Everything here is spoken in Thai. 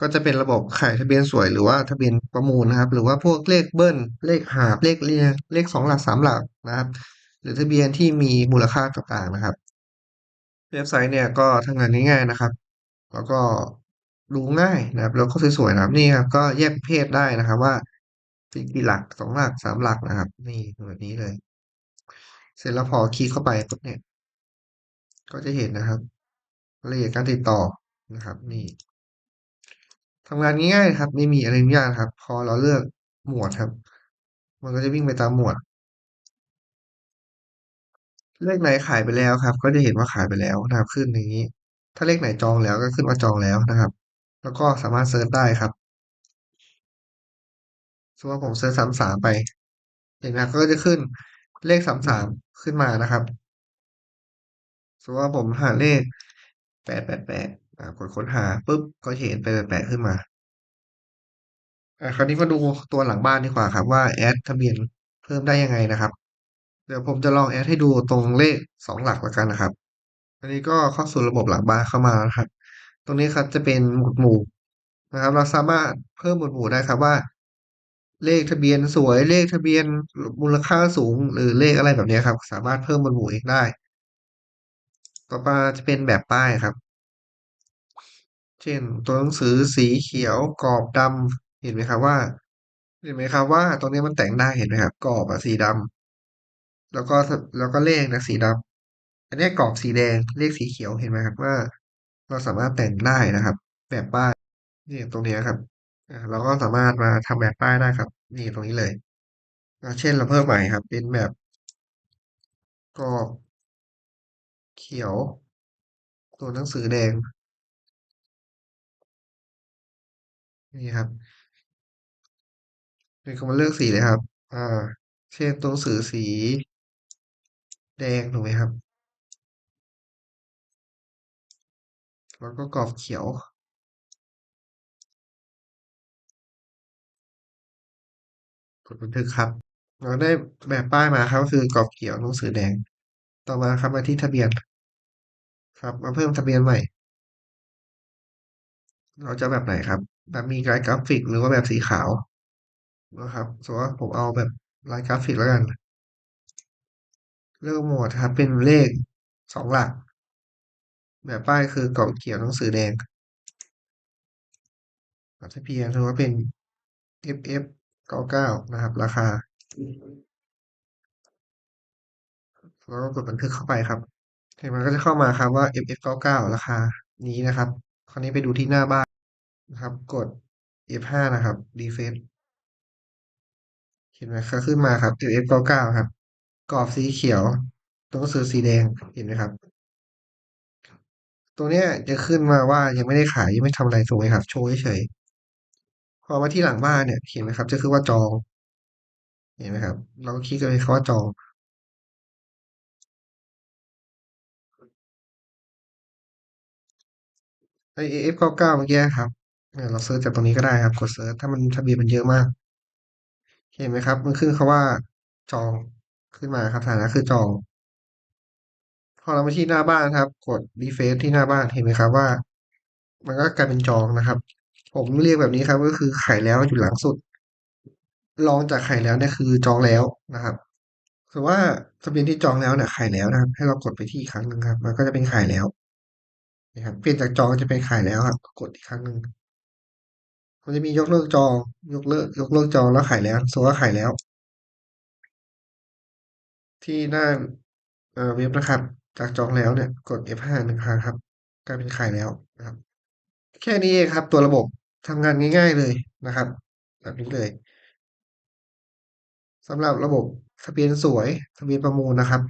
ก็จะเป็นระบบขายทะเบียนสวยหรือว่าทะเบียนประมูลนะครับ หรือว่าพวกเลขเบิ้ลเลขหาบเลขเรียงเลขสองหลักสามหลักนะครับ หรือทะเบียนที่มีมูลค่าต่างๆนะครับ เว็บไซต์เนี่ยก็ทำงานง่ายๆนะครับ แล้วก็ดูง่ายนะครับ แล้วก็สวยๆนะครับนี่ครับก็แยกประเภทได้นะครับว่าเป็นกี่หลักสองหลักสามหลักนะครับ นี่แบบนี้เลย เสร็จแล้วพอคลิกเข้าไปปุ๊บเนี่ย ก็จะเห็นนะครับรายละเอียดการติดต่อนะครับ นี่ ทำงานง่ายๆครับ ไม่มีอะไรยากครับ พอเราเลือกหมวดครับ มันก็จะวิ่งไปตามหมวด เลขไหนขายไปแล้วครับ ก็จะเห็นว่าขายไปแล้วนะครับ ขึ้นอย่างนี้ ถ้าเลขไหนจองแล้วก็ขึ้นว่าจองแล้วนะครับ แล้วก็สามารถเซิร์ชได้ครับสมมติว่าผมเซิร์ชสามสามไปเห็นไหมก็จะขึ้นเลขสามสามขึ้นมานะครับสมมติว่าผมหาเลข แปดแปดแปดกดค้นหาปุ๊บก็เห็นแปดแปดแปดขึ้นมาอ่าคราวนี้มาดูตัวหลังบ้านดีกว่าครับว่าแอดทะเบียนเพิ่มได้ยังไงนะครับ เดี๋ยวผมจะลองแอดให้ดูตรงเลขสองหลักล้วกันนะครับอันนี้ก็เข้าสู่ระบบหลังบ้านเข้ามานะครับ ตรงนี้ครับจะเป็นหมวดหมู่นะครับ เราสามารถเพิ่มหมวดหมู่ได้ครับว่า เลขทะเบียนสวยเลขทะเบียนมูลค่าสูง หรือเลขอะไรแบบนี้ครับ สามารถเพิ่มหมวดหมู่เองได้ ต่อมาจะเป็นแบบป้ายครับ เช่นตัวหนังสือสีเขียวกรอบดำเห็นไหมครับว่า เห็นไหมครับว่าตรงนี้มันแต่งได้เห็นไหมครับ กรอบอะสีดำแล้วก็แล้วก็เลขนะสีดำอันนี้กรอบสีแดงเลขสีเขียวเห็นไหมครับว่า เราสามารถแต่งได้นะครับ แบบป้ายนี่ตรงนี้ครับเราก็สามารถมาทำแบบป้ายได้ครับ นี่ตรงนี้เลยเช่นเราเพิ่มใหม่ครับ เป็นแบบกรอบ เขียว ตัวหนังสือแดง นี่ครับเป็นคำว่าเลือกสีเลยครับ อ่า เช่นตัวหนังสือสี แดงถูกไหมครับ แล้วก็กรอบเขียวกดบันทึกครับ เราได้แบบป้ายมาครับก็คือกรอบเขียวหนังสือแดง ต่อมาครับมาที่ทะเบียน ครับ มาเพิ่มทะเบียนใหม่ เราจะแบบไหนครับ แบบมีลายกราฟิกหรือว่าแบบสีขาวนะครับสมมติว่าผมเอาแบบลายกราฟิกแล้วกัน เลือกหมวดครับเป็นเลขสองหลัก แบบป้ายคือกรอบเขียวหนังสือแดงทะเบียนถือว่าเป็น FF เก้าเก้านะครับ ราคา แล้วก็กดบันทึกเข้าไปครับ เห็นมันก็จะเข้ามาครับว่า FF เก้าเก้าราคานี้นะครับ คราวนี้ไปดูที่หน้าบ้านนะครับ กด F5 นะครับ refresh เห็นไหมก็ขึ้นมาครับ FF เก้าเก้าครับ กรอบสีเขียวตัวหนังสือสีแดงเห็นไหมครับ ตัวเนี้ยจะขึ้นมาว่ายังไม่ได้ขายยังไม่ทำอะไรถูกไหมครับ โชว์เฉยพอมาที่หลังบ้านเนี่ย เห็นไหมครับ จะคือว่าจอง เห็นไหมครับ เราก็คลิกไปคำว่าจอง ไอเอฟเก้าเก้าเมื่อกี้ครับเนี่ยเราเซิร์ชจากตรงนี้ก็ได้ครับ กดเซิร์ชถ้ามันทะเบียนมันเยอะมาก เห็นไหมครับ มันขึ้นคาว่าจองขึ้นมาครับฐานะคือจอง พอเรามาที่หน้าบ้านครับ กดรีเฟซที่หน้าบ้านเห็นไหมครับว่า มันก็กลายเป็นจองนะครับ ผมเรียกแบบนี้ครับ ก็คือขายแล้วอยู่หลังสุดรองจากขายแล้วเนี่ยคือจองแล้วนะครับถือว่าทะเบียนที่จองแล้วเนี่ยขายแล้วนะครับ ให้เรากดไปที่อีกครั้งหนึ่งครับ มันก็จะเป็นขายแล้ว นะครับเปลี่ยนจากจองจะเป็นขายแล้วครับกดอีกครั้งหนึ่งมันจะมียกเลิกจอง ยกเลิก ยกเลิกจองแล้วขายแล้วสมมติว่าขายแล้ว ที่หน้าเว็บนะครับ จากจองแล้วเนี่ยกด F5 หนึ่งครั้งครับกลายเป็นขายแล้วนะครับ แค่นี้เองครับ ตัวระบบทำงานง่าย ๆเลยนะครับ แบบนี้เลยสำหรับระบบทะเบียนสวยทะเบียนประมูลนะครับ